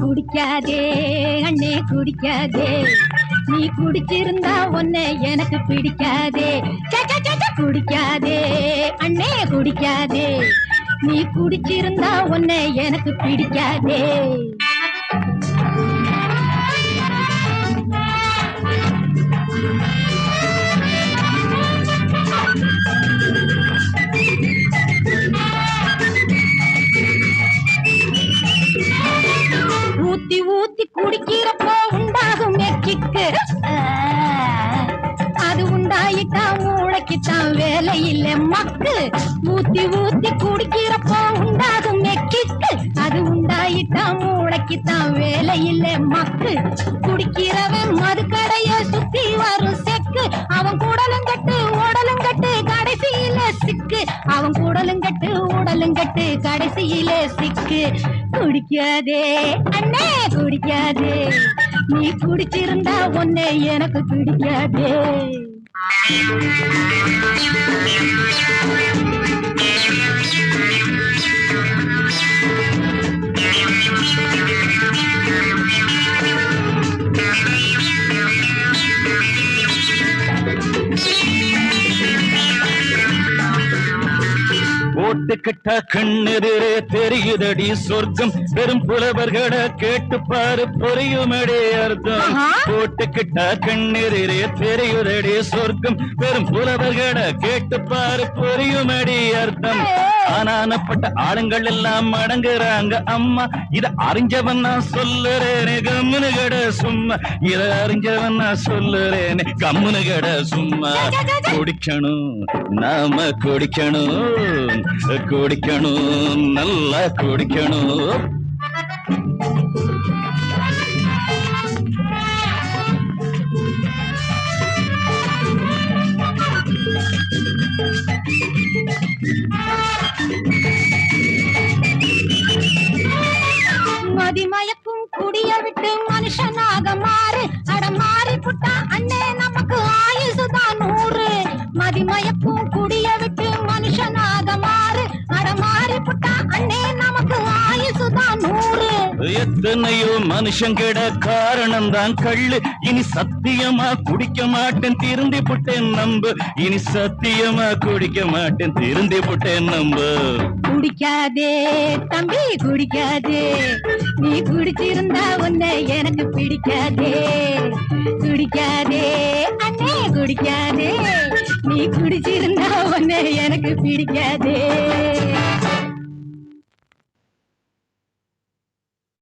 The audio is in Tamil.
குடிக்காதே அண்ணே குடிக்காதே. நீ குடிச்சிருந்தா உன்னை எனக்கு பிடிக்காதே. குடிக்காதே அண்ணே குடிக்காதே. நீ குடிச்சிருந்தா உன்னை எனக்கு பிடிக்காதே. ஊத்தி வேலையில் மக்கு ஊத்தி ஊத்தி குடிக்கிறப்போ உண்டாகும் மெக்கிட்டு அது உண்டாயிட்டா மூளைக்குத்தான் வேலையில் மக்கு குடிக்கிறவன் மது கடைய சுத்தி வரும் செக்கு. அவன் கூடலும் கட்டு ஓடலும் கட்டு கடைசியில சிக்கு. அவன் கூடலும் கட்டு ஊடலும் கட்டு கடைசியில சிக்கு. குடிக்காதே அண்ணே குடிக்காதே. நீ குடிச்சிருந்தா ஒன்னே எனக்கு பிடிக்காதே. Thank you. ஓட்டுக்கிட்ட கண்ணெதிரே தெரியுதடி சொர்க்கம். பெரும் புலவர்களை கேட்டு பாரு புரியுமடி அர்த்தம். ஆஹா. ஓட்டுக்கிட்ட கண்ணெதிரே தெரியுதடி சொர்க்கம். பெரும் புலவர்களை கேட்டு பாரு புரியுமடி அர்த்தம். ஆனானப்பட்ட ஆளுங்கள் எல்லாம் அடங்குறாங்க அம்மா. இத அறிஞ்சவன் நான் சொல்லுறேனே கம்முனு கட சும்மா. இத அறிஞ்சவன் நான் சொல்லுறேனே கம்முனு கட சும்மா. குடிக்கணும் நாம குடிக்கணும். குடிக்கணும் நல்லா குடிக்கணும். மதிமயக்கும் குடிய விட்டு மனுஷனாக மாறு. அட மாறி புட்டா அண்ணே நமக்கு ஆயுசுதான் நூறு. மதிமயக்கும் குடிய விட்டு மனுஷனாக எத்தனையோ மனுஷங்கிட காரணம் தான் கள்ளு. இனி சத்தியமா குடிக்க மாட்டேன் திருந்தி புட்டேன் நம்பு. இனி சத்தியமா குடிக்க மாட்டேன் திருந்தி புட்டேன் நம்பு. குடிக்காதே தம்பி குடிக்காதே. நீ குடிச்சிருந்தா உன்னை எனக்கு பிடிக்காதே. குடிக்காதே அண்ணே குடிக்காதே. நீ குடிச்சிருந்தா உன்னை எனக்கு பிடிக்காதே.